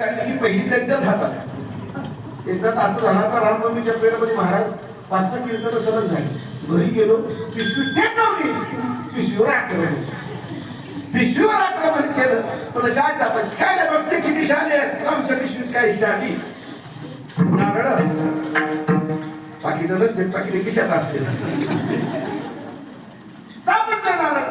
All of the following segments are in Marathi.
आणि ही पहिली त्यांच्याच हातात. एकदा असं झाला तर रामनवमीच्या पेरमध्ये महाराज पाच सहा कीर्तन सरळ झाली. घरी गेलो पिशवी टेकवली. पिशवीवर आक्रमण. पिशवीवर आक्रमण केलं. पण काय चालत काय नाही बघते किती शाली आहेत. आमच्या पिशवीत काय शाली. नारळ. बाकी तर नसते बाकी खिशात असते. सापडलं नारळ.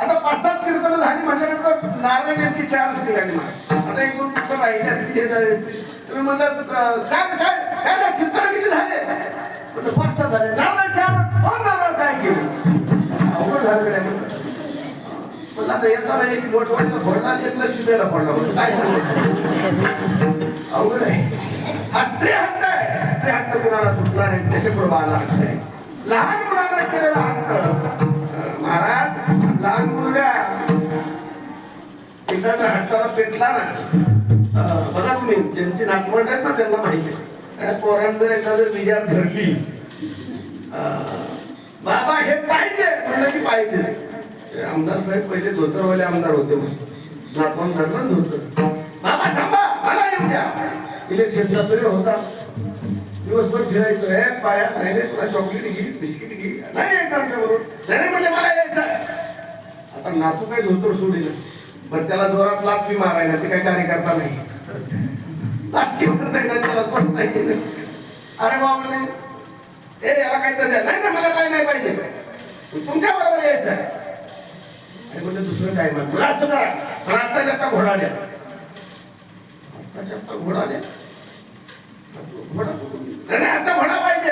आता पाच सात कीर्तन झाली म्हटल्यानंतर नारळ नेमकी चारच आणि मारा आता एक दोन राहिले असतील हे झाले तुम्ही म्हणलं काय काय काय नाही? कीर्तन किती झाले? म्हणजे पाच सहा झाले. नारळ चार. कोण नारळ काय केलं? अवघड झालं गड्या म्हणलं. म्हणलं आता येताना एक मोठवाडीला फोडला एक लक्ष द्यायला पडला म्हणजे काय सांगू? अवघड आहे. हा स्त्री हक्क आहे. स्त्री हक्क कुणाला सुटला नाही? त्याच्या बाला हक्क आहे. लहान मुलांना केलेला हक्क महाराज भेटला ना बघा तुम्ही ज्यांची नातवंड आहेत ना त्यांना माहिती आहे त्या पोरांना जर एखादं विजात धरली बाबा हे पाहिजे म्हणलं की पाहिजे आमदार साहेब पहिले धोतरवाले आमदार होते म्हणून नातवंड धरलं धोतर बाबा थांबा मला येऊ द्या इलेक्शनचा तरी होता दिवसभर फिरायचो हे पाया नाही नाही तुला चॉकलेट घे बिस्किट घे नाही यायचं आमच्या बरोबर नाही म्हणजे मला यायचं आता नातू काय धोतर सोडिलं पण त्याला जोरात लाथी मारायला ते काय कार्यकर्ता नाही. लाटकी मारता त्याला पडता येईल अरे बाबा ए याला काय तर द्या नाही ना मला काय नाही पाहिजे. तुमच्या बरोबर यायचं आहे. आणि म्हणजे दुसरं काय म्हणतो? असं करा. पण आता जाता घोडा द्या. आत्ताच्या आत्ता घोडा द्या. घोडा नाही नाही, आता घोडा पाहिजे.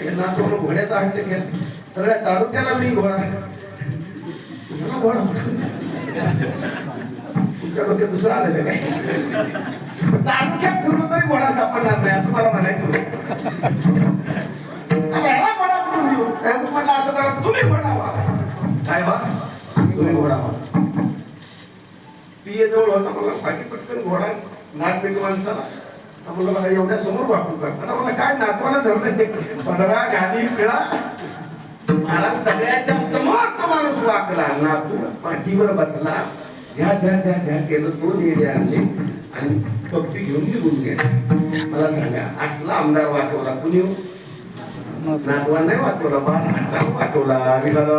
हे नातू घोड्याचा हट्ट केलं. सगळ्या तालुक्याला मी घोडा. घोडा दुसरं आलेलं काय? तालुक्यात फिरून तरी घोडा सापडणार नाही असं मला म्हणायचं आता ह्याला घोडा कुठून असं करा तुम्ही घोडा काय तुम्ही पिये जवळ होता मला बाकी पटकन घोडा नाथ माणसाला आता मला एवढ्या समोर वापरू कर. आता मला काय नातवाला धरलं पंधरा गाडी पिळा. मला सगळ्याच्या समोर तो माणूस वाकला नातू पाठीवर बसला. ज्या झ्या झ्या झ्या केलं तो निर्णय आणले आणि पक्षी घेऊन निघून गेले मला सांगा असला आमदार वाटवला कुणी हो? नाही वाकवला बाळ वाकवला विकाला